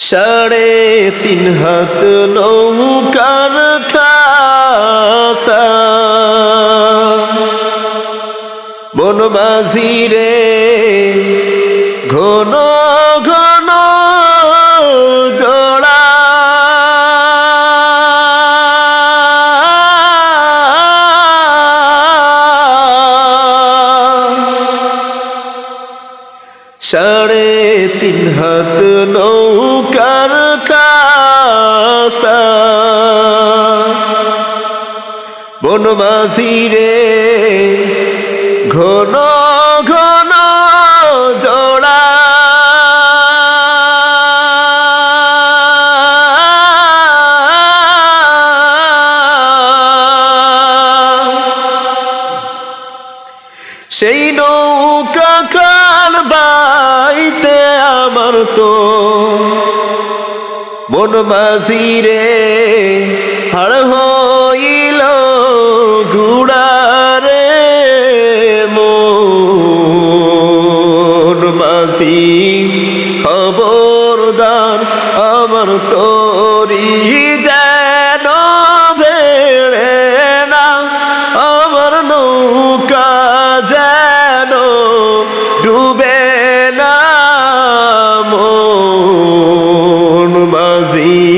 সাড়ে তিন হাত নৌকার খাসা। মাঝি রে ঘন সাড়ে তিন হাত নৌকার কাসা। বনবাসী রে ঘন সেই নৌকা কাল বাইতে আমার তো মন মাঝি রে হাড় হইল গুড়ারে মন মাঝি খবরদার আমার তোরি যেন বেড়ে না আমার নৌকা যেন ডুবে না মন মাঝি।